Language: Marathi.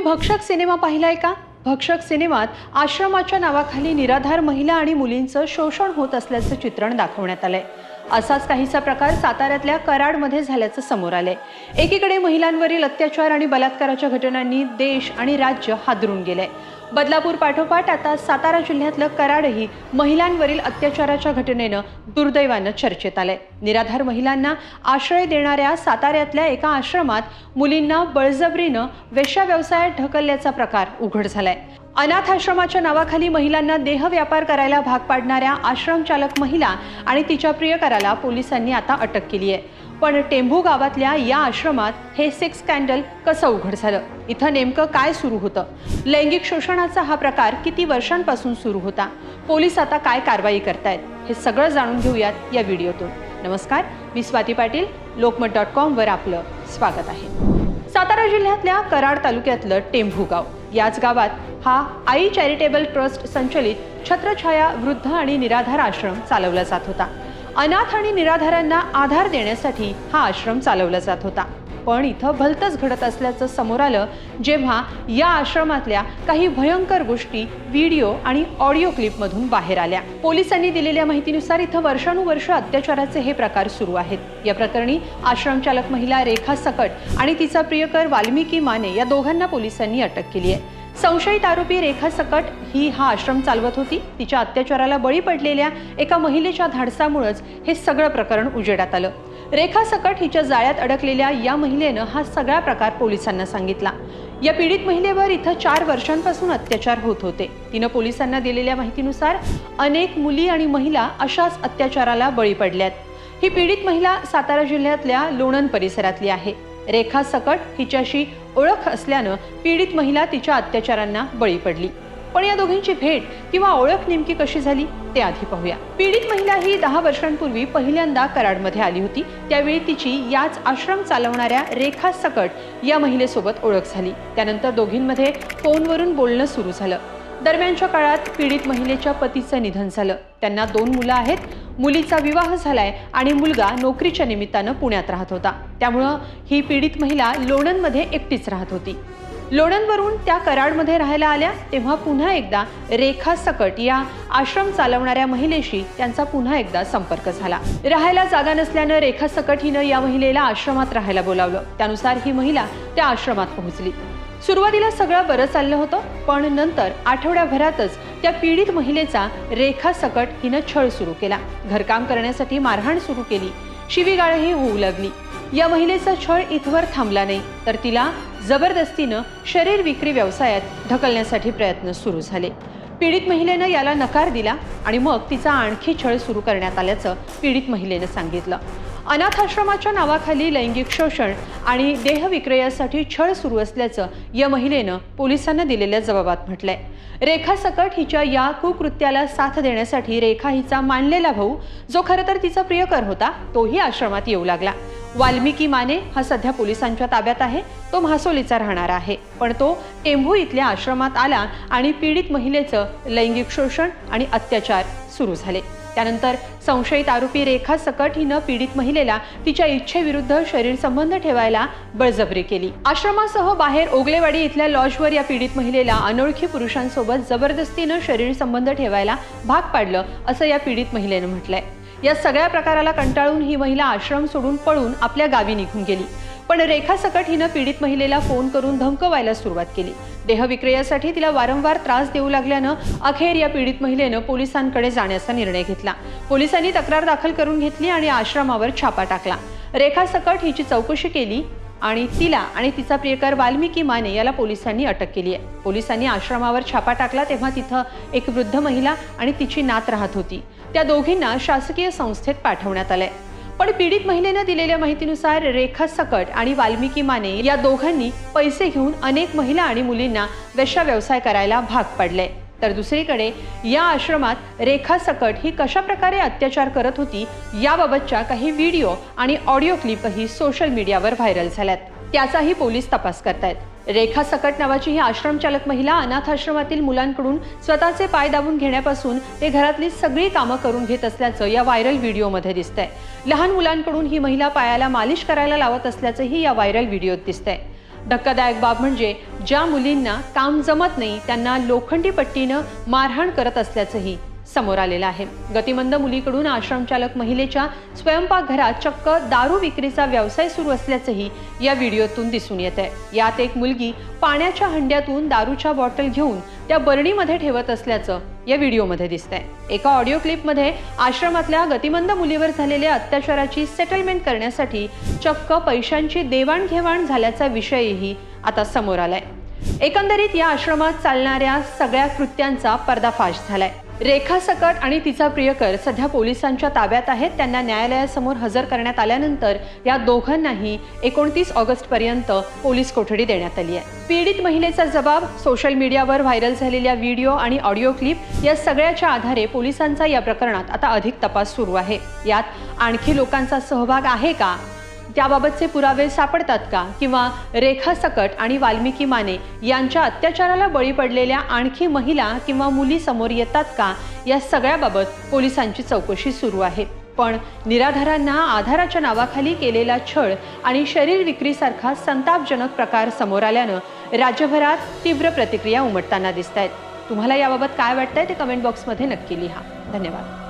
तुम्ही भक्षक सिनेमा पाहिलाय का? भक्षक सिनेमात आश्रमाच्या नावाखाली निराधार महिला आणि मुलींचं शोषण होत असल्याचं चित्रण दाखवण्यात आलंय. असाच काहीसा प्रकार साताऱ्यातल्या कराडमध्ये झाल्याचं समोर आलंय. एकीकडे महिलांवरील अत्याचार आणि बलात्काराच्या घटनांनी देश आणि राज्य हादरून गेलंय. बदलापूर पाठोपाठ आता सातारा जिल्ह्यातलं कराडही महिलांवरील अत्याचाराच्या घटनेनं दुर्दैवानं चर्चेत आलंय. निराधार महिलांना आश्रय देणाऱ्या साताऱ्यातल्या एका आश्रमात मुलींना बळजबरीनं वेश्या व्यवसायात ढकलल्याचा प्रकार उघड झालाय. अनाथ आश्रमाच्या नावाखाली महिलांना देह व्यापार करायला भाग पाडणाऱ्या आश्रम चालक महिला आणि तिच्या प्रियकराला पोलिसांनी आता अटक केली आहे. पण टेंभू गावातल्या या आश्रमात हे सेक्स स्कॅन्डल कसं उघड झालं? इथं नेमकं काय सुरू होतं? लैंगिक शोषणाचा हा प्रकार किती वर्षांपासून सुरू होता? पोलीस आता काय कारवाई करतायत? हे सगळं जाणून घेऊयात या व्हिडिओतून. नमस्कार मी स्वाती पाटील लोकमत डॉट कॉमवर आपलं स्वागत आहे. सातारा जिल्ह्यातल्या कराड तालुक्यातलं टेंभू गाव. याच गावात हा आई चॅरिटेबल ट्रस्ट संचलित छत्रछाया वृद्ध आणि निराधार आश्रम चालवला जात होता. अनाथ आणि निराधारांना आधार देण्यासाठी हा आश्रम चालवला जात होता. पण इथं भलतंच घडत असल्याचं समोर आलं जेव्हा या आश्रमातल्या काही भयंकर गोष्टी व्हिडिओ आणि ऑडिओ क्लिपमधून बाहेर आल्या. पोलिसांनी दिलेल्या माहितीनुसार इथं वर्षानुवर्ष अत्याचाराचे हे प्रकार सुरू आहेत. या प्रकरणी आश्रमचालक महिला रेखा सकट आणि तिचा प्रियकर वाल्मिकी माने या दोघांना पोलिसांनी अटक केली आहे संशयित आरोपी रेखा सकट ही हा आश्रम चालवत होती. तिच्या अत्याचाराला बळी पडलेल्या एका महिलेच्या धाडसामुळेच हे सगळं प्रकरण उजेडात आलं. रेखा सकट हिच्या जाळ्यात अडकलेल्या या महिलेनं हा सगळा प्रकार पोलिसांना सांगितला. या पीडित महिलेवर इथं चार वर्षांपासून अत्याचार होत होते. तिनं पोलिसांना दिलेल्या माहितीनुसार अनेक मुली आणि महिला अशाच अत्याचाराला बळी पडल्यात. ही पीडित महिला सातारा जिल्ह्यातल्या लोणंद परिसरातली आहे. रेखा सकट हिच्याशी ओळख असल्यानं पीडित महिला तिच्या अत्याचारांना बळी पडली. पण या दोघींची भेट किंवा ओळख नेमकी कशी झाली ते आधी पाहूया. पीडित महिला ही दहा वर्षांपूर्वी पहिल्यांदा कराडमध्ये आली होती. त्यावेळी तिची याच आश्रम चालवणाऱ्या रेखा सकट या महिलेसोबत ओळख झाली. त्यानंतर दोघींमध्ये फोनवरून बोलणं सुरू झालं. दरम्यानच्या काळात पीडित महिलेच्या पतीचं निधन झालं. त्यांना दोन मुलं आहेत. मुलीचा विवाह झालाय आणि मुलगा नोकरीच्या निमित्तानं पुण्यात राहत होता. त्यामुळं ही पीडित महिला लोणंदमध्ये एकटीच राहत होती. लोणंदवरून त्या कराडमध्ये राहायला आल्या तेव्हा पुन्हा एकदा रेखा सकट या आश्रम चालवणाऱ्या महिलेशी त्यांचा पुन्हा एकदा संपर्क झाला. राहायला जागा नसल्यानं रेखा सकट हिनं या महिलेला आश्रमात राहायला बोलावलं. त्यानुसार ही महिला त्या आश्रमात पोहोचली. सुरुवातीला सगळं बरं चाललं होतं पण नंतर आठवड्याभरातच त्या पीडित महिलेचा रेखा सकट हिनं छळ सुरू केला. घरकाम करण्यासाठी मारहाण सुरू केली. शिवीगाळही होऊ लागली. या महिलेचा छळ इथवर थांबला नाही तर तिला जबरदस्तीनं शरीर विक्री व्यवसायात ढकलण्यासाठी प्रयत्न सुरू झाले. पीडित महिलेनं याला नकार दिला आणि मग तिचा आणखी छळ सुरू करण्यात आल्याचं पीडित महिलेनं सांगितलं. अनाथाश्रमाच्या नावाखाली लैंगिक शोषण आणि देहविक्रयासाठी छळ सुरू असल्याचं या महिलेनं पोलिसांना दिलेल्या जबाबात म्हटलंय. रेखा सकट हिच्या या कुकृत्याला साथ देण्यासाठी रेखा हिचा मानलेला भाऊ जो खरं तर तिचा प्रियकर होता तोही आश्रमात येऊ लागला. वाल्मिकी माने हा सध्या पोलिसांच्या ताब्यात आहे. तो म्हासोलीचा राहणार आहे. पण तो टेंभू इथल्या आश्रमात आला आणि पीडित महिलेचं लैंगिक शोषण आणि अत्याचार सुरू झाले. त्यानंतर संशयित आरोपी रेखा सकट हिनं पीडित महिलेला तिच्या इच्छेविरुद्ध शरीर संबंध ठेवायला बळजबरी केली. आश्रमासह बाहेर ओगलेवाडी इथल्या लॉजवर या पीडित महिलेला अनोळखी पुरुषांसोबत जबरदस्तीनं शरीर संबंध ठेवायला भाग पाडलं असं या पीडित महिलेनं म्हटलंय. या सगळ्या प्रकाराला कंटाळून ही महिला आश्रम सोडून पळून आपल्या गावी निघून गेली. पण रेखा सकट हिनं पीडित महिलेला फोन करून धमकवायला सुरुवात केली. देहविक्रयासाठी तिला वारंवार त्रास देऊ लागल्यानं अखेर या पीडित महिलेनं पोलिसांकडे जाण्याचा निर्णय घेतला. पोलिसांनी तक्रार दाखल करून घेतली आणि आश्रमावर छापा टाकला. रेखा सकट हिची चौकशी केली आणि तिला आणि तिचा प्रियकर वाल्मिकी माने याला पोलिसांनी अटक केली आहे. पोलिसांनी आश्रमावर छापा टाकला तेव्हा तिथं एक वृद्ध महिला आणि तिची नात राहत होती. त्या दोघींना शासकीय संस्थेत पाठवण्यात आलंय. पण पीडित महिलेनं दिलेल्या माहितीनुसार रेखा सकट आणि वाल्मिकी माने या दोघांनी पैसे घेऊन अनेक महिला आणि मुलींना वेशा व्यवसाय करायला भाग पाडले तर दुसरीकडे या आश्रमात रेखा सकट ही कशा प्रकारे अत्याचार करत होती याबाबतच्या काही व्हिडिओ आणि ऑडिओ क्लिपही सोशल मीडियावर व्हायरल झाल्यात. त्याचाही पोलीस तपास करतायत. रेखा सकट नावाची ही आश्रमचालक महिला अनाथ आश्रमातील मुलांकडून स्वतःचे पाय दाबून घेण्यापासून ते घरातली सगळी कामं करून घेत असल्याचं या व्हायरल व्हिडिओमध्ये दिसतंय. लहान मुलांकडून ही महिला पायाला मालिश करायला लावत असल्याचंही या व्हायरल व्हिडिओत दिसतंय. धक्कादायक बाब म्हणजे ज्या मुलींना काम जमत नाही त्यांना लोखंडी पट्टीनं मारहाण करत असल्याचंही. समोर आलेलं आहे. गतिमंद मुलीकडून आश्रमचालक महिलेच्या स्वयंपाकघरात चक्क दारू विक्रीचा व्यवसाय सुरू असल्याचंही या व्हिडिओतून दिसून येत आहे यात एक मुलगी पाण्याच्या हंड्यातून दारूच्या बॉटल घेऊन त्या बरणीमध्ये ठेवत असल्याचं या व्हिडिओमध्ये दिसत आहे एका ऑडिओ क्लिपमध्ये आश्रमातल्या गतिमंद मुलीवर झालेल्या अत्याचाराची सेटलमेंट करण्यासाठी चक्क पैशांची देवाणघेवाण झाल्याचा विषयही आता समोर आलाय. एकंदरीत या आश्रमात चालणाऱ्या सगळ्या कृत्यांचा पर्दाफाश झालाय. रेखा सकट आणि तिचा प्रियकर सध्या पोलिसांच्या ताब्यात आहेत. त्यांना न्यायालयासमोर हजर करण्यात आल्यानंतर या दोघांनाही एकोणतीस ऑगस्ट पर्यंत पोलीस कोठडी देण्यात आली आहे. पीडित महिलेचा जबाब सोशल मीडियावर व्हायरल झालेल्या व्हिडिओ आणि ऑडिओ क्लिप या सगळ्याच्या आधारे पोलिसांचा या प्रकरणात आता अधिक तपास सुरू आहे. यात आणखी लोकांचा सहभाग आहे का? त्याबाबतचे पुरावे सापडतात का? किंवा रेखा सकट आणि वाल्मिकी माने यांच्या अत्याचाराला बळी पडलेल्या आणखी महिला किंवा मुली समोर येतात का? या सगळ्याबाबत पोलिसांची चौकशी सुरू आहे. पण निराधारांना आधाराच्या नावाखाली केलेला छळ आणि शरीर विक्रीसारखा संतापजनक प्रकार समोर आल्यानं राज्यभरात तीव्र प्रतिक्रिया उमटताना दिसत आहेत तुम्हाला याबाबत काय वाटतंय ते कमेंट बॉक्समध्ये नक्की लिहा. धन्यवाद.